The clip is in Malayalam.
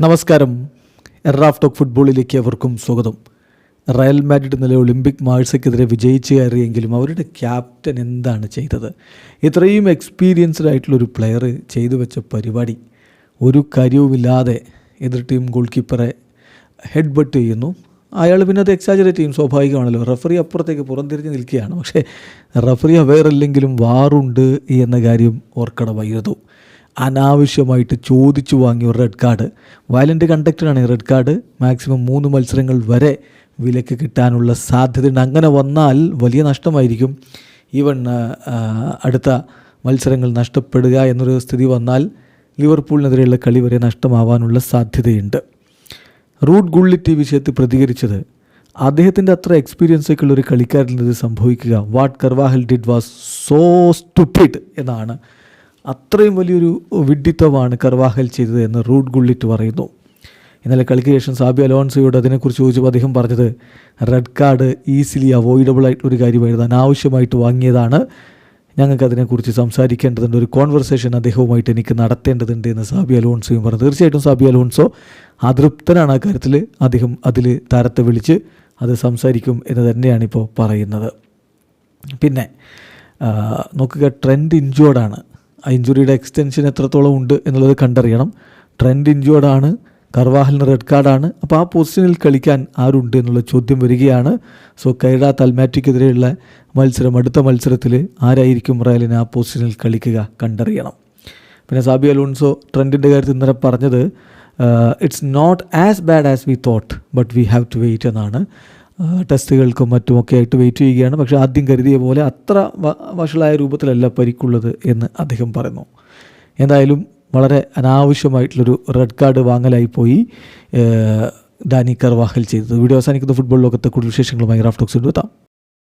നമസ്കാരം. എറാഫ് ടോക്ക് ഫുട്ബോളിലേക്ക് അവർക്കും സ്വാഗതം. റയൽ മാഡ്രിഡ് ഇന്നലെ ഒളിമ്പിക് മാഴ്സയ്ക്കെതിരെ വിജയിച്ചു കയറിയെങ്കിലും അവരുടെ ക്യാപ്റ്റൻ എന്താണ് ചെയ്തത്? ഇത്രയും എക്സ്പീരിയൻസ്ഡ് ആയിട്ടുള്ളൊരു പ്ലെയർ ചെയ്തു വെച്ച പരിപാടി ഒരു കാര്യവുമില്ലാതെ എതിർ ടീം ഗോൾ കീപ്പറെ ഹെഡ് ബട്ട് ചെയ്യുന്നു. അയാൾ പിന്നെ അത് എക്സാജറേറ്റ് ചെയ്യും സ്വാഭാവികമാണല്ലോ. റഫറി അപ്പുറത്തേക്ക് പുറംതിരിഞ്ഞ് നിൽക്കുകയാണ്. പക്ഷേ റഫറി അവെയർ അല്ലെങ്കിലും വാറുണ്ട് എന്ന കാര്യം ഓർക്കണമായിരുന്നു അനാവശ്യമായിട്ട് ചോദിച്ചു വാങ്ങി ഒരു റെഡ് കാർഡ് വയലന്റ് കണ്ടക്ടറാണ് ഈ റെഡ് കാർഡ് മാക്സിമം മൂന്ന് മത്സരങ്ങൾ വരെ വിലക്ക് കിട്ടാനുള്ള സാധ്യതയുണ്ട്. അങ്ങനെ വന്നാൽ വലിയ നഷ്ടമായിരിക്കും. ഈവൻ അടുത്ത മത്സരങ്ങൾ നഷ്ടപ്പെടുക എന്നൊരു സ്ഥിതി വന്നാൽ ലിവർപൂളിനെതിരെയുള്ള കളി വരെ നഷ്ടമാവാനുള്ള സാധ്യതയുണ്ട്. റൂട്ട് ഗുള്ളിറ്റ് ഈ വിഷയത്തിൽ പ്രതികരിച്ചത് അദ്ദേഹത്തിന്റെ അത്ര എക്സ്പീരിയൻസ് ഒക്കെ ഉള്ള ഒരു കളിക്കാരിൽ നിന്ന് സംഭവിക്കുക. What Carvajal did was so stupid എന്നാണ് അത്രയും വലിയൊരു വിഡ്ഢിത്തമാണ് കർവാഹൽ ചെയ്തത് എന്ന് റൂഡ് ഗുള്ളിറ്റ് പറയുന്നു. ഇന്നലെ കളിക്ക് ശേഷം സാബി അലോൺസോയോട് അതിനെക്കുറിച്ച് ചോദിച്ചപ്പോൾ അദ്ദേഹം പറഞ്ഞത് റെഡ് കാർഡ് ഈസിലി അവോയ്ഡബിൾ ആയിട്ടുള്ളൊരു കാര്യമായിരുന്നു അനാവശ്യമായിട്ട് വാങ്ങിയതാണ്. ഞങ്ങൾക്ക് അതിനെക്കുറിച്ച് സംസാരിക്കേണ്ടതുണ്ട്. ഒരു കോൺവെർസേഷൻ അദ്ദേഹവുമായിട്ട് എനിക്ക് നടത്തേണ്ടതുണ്ട് എന്ന് സാബി അലോൺസോയും പറഞ്ഞു. തീർച്ചയായിട്ടും സാബി അലോൺസോ അതൃപ്തനാണ് ആ കാര്യത്തിൽ. അദ്ദേഹം അതിൽ താരത്തെ വിളിച്ച് അത് സംസാരിക്കും എന്ന് തന്നെയാണ് ഇപ്പോൾ പറയുന്നത്. പിന്നെ നോക്കുക ട്രെൻഡ് ഇഞ്ചുവേർഡാണ് ആ ഇഞ്ചുറിയുടെ എക്സ്റ്റൻഷൻ എത്രത്തോളം ഉണ്ട് എന്നുള്ളത് കണ്ടറിയണം. ട്രെൻഡ് ഇഞ്ചുവേർഡാണ് കർവാഹലിന് റെഡ് കാർഡാണ് അപ്പോൾ ആ പൊസിഷനിൽ കളിക്കാൻ ആരുണ്ട് എന്നുള്ള ചോദ്യം വരികയാണ്. സോ കൈഡ തൽമാറ്റിക്കെതിരെയുള്ള മത്സരം അടുത്ത മത്സരത്തിൽ ആരായിരിക്കും റയലിന് ആ പൊസിഷനിൽ കളിക്കുക കണ്ടറിയണം. പിന്നെ സാബി അലോൺസോ ട്രെൻഡിന്റെ കാര്യത്തിൽ ഇന്നലെ പറഞ്ഞത് it's not as bad as we thought but we have to wait എന്നാണ്. ടെസ്റ്റുകൾക്കും മറ്റുമൊക്കെ ആയിട്ട് വെയിറ്റ് ചെയ്യുകയാണ്. പക്ഷേ ആദ്യം കരുതിയ പോലെ അത്ര വഷളായ രൂപത്തിലല്ല പരിക്കുള്ളത് എന്ന് അദ്ദേഹം പറയുന്നു. എന്തായാലും വളരെ അനാവശ്യമായിട്ടുള്ളൊരു റെഡ് കാർഡ് വാങ്ങലായി പോയി ഡാനി കർവാഹൽ ചെയ്തത്. വീഡിയോ അവസാനിക്കുന്ന. ഫുട്ബോൾ ലോകത്തെ കൂടുതൽ വിശേഷങ്ങളുമായി റാഫ്റ്റോക്സ് എത്താം